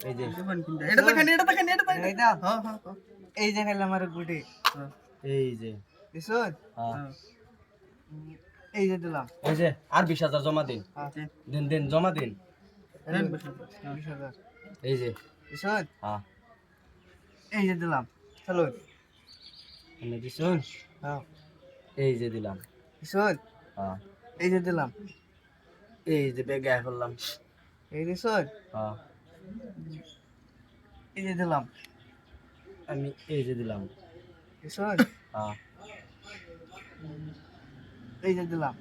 এই যে দিন। হ্যাঁ। হ্যাঁ হ্যাঁ, আর গুটি। এই যে। এই যে দিলাম। এই যে, আর বিশ হাজার জমা দিন। হ্যাঁ দিন দিন জমা দিন। হ্যাঁ। এই যে। দিছুন হ্যাঁ। এই যে দিলাম। চলো। দিছুন? হ্যাঁ। এই যে দিলাম। দিছুন হ্যাঁ। এই যে দিলাম। এই যে বেগ গায়ে করলাম এই দিছুন হ্যাঁ। এই যে দিলাম। আমি এই যে দিলাম। দিছুন হ্যাঁ। এই যে দিলাম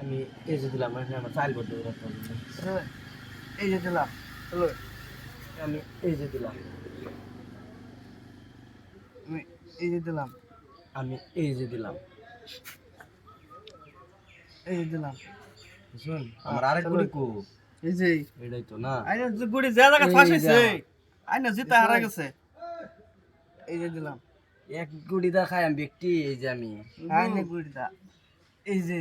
আমি এই যে দিলাম আমার চাল হবে এই যে দিলাম আমি এই যে দিলাম আমি এই যে দিলাম আমি এই যে দিলাম এই যে দিলাম শুন আমার আরেক গুড়ি কো এই যে এটাই তো না আইনের যে গুড়ি যে জায়গা ফাঁসাইছে। আইনে হারা গেছে এই যে দিলাম এক গুড়ি দা খাই আমি ব্যক্তি এই যে আমি। এই যে।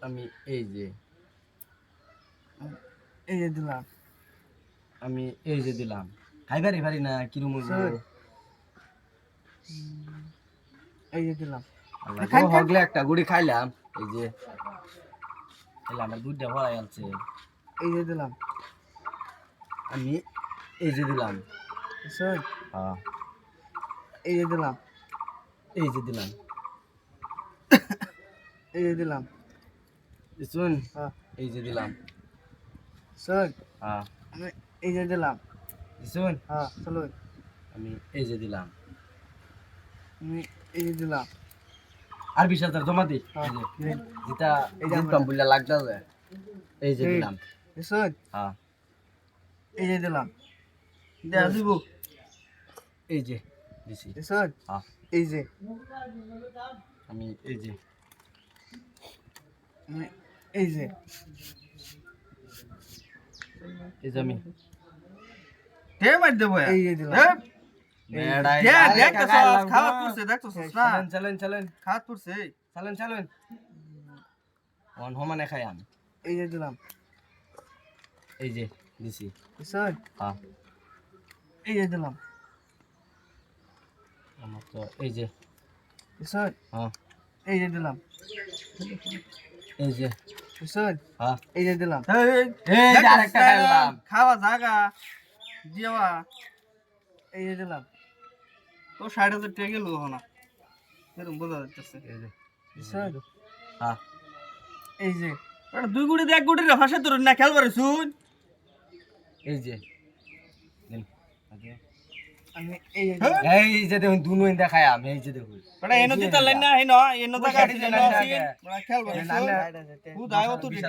আমি এই যে। এই যে দিলাম। আমি এই যে দিলাম। পারি না কিরম এই যে দিলাম। হগলে একটা গুড়ি খাইলাম এই যে। এলা আমার দুধটা ভরাই আনছে। এই যে দিলাম। আমি এই যে দিলাম। এই যে দিলাম এই যে দিলাম এই যে দিলাম শুন হ্যাঁ এই যে দিলাম স্যার হ্যাঁ আমি এই যে দিলাম শুন হ্যাঁ চলো আমি এই যে দিলাম আমি এই যে দিলাম আর বিশ হাজার জমা দি হ্যাঁ, এই যে যেটা এই যে জিততাম বললে লাগতেছে এই যে দিলাম স্যার হ্যাঁ এই যে দিলাম দেয়া দিব এই যে দিছি। স্যার হ্যাঁ। এই যে। আমি এই যে। এই যে। এই যে আমি। তে মার দেবো এই যে দিলাম। না চালেন চালেন অন খাই আম। এই যে দিলাম। এই যে দিছি। স্যার। হ্যাঁ। এই যে দিলাম। আমার তো এই যে। স্যার হ্যাঁ। এই যে দিলাম। এই যে। স্যার হ্যাঁ। এই যে দিলাম। এই, যে আরেকটা খাইলাম খাওয়া জায়গা দেওয়া। এই যে দিলাম। তো ষাট হাজার টাকা গেল না এরকম বোঝা যাচ্ছে। এই যে। স্যার হ্যাঁ। এই যে। দুই গুড়ি এক গুড়ি হাসে তোর না খেলবার শুন। এই যে। এই যে হ্যাঁ। এই দেখুন দুনো ইন্দা খাই আমি এই যে দেখুন। বড়া এনো দিতে লাইন না হেন এনো সাইডে দিতে লাইন না টাকা। হু দাইও তো বিশ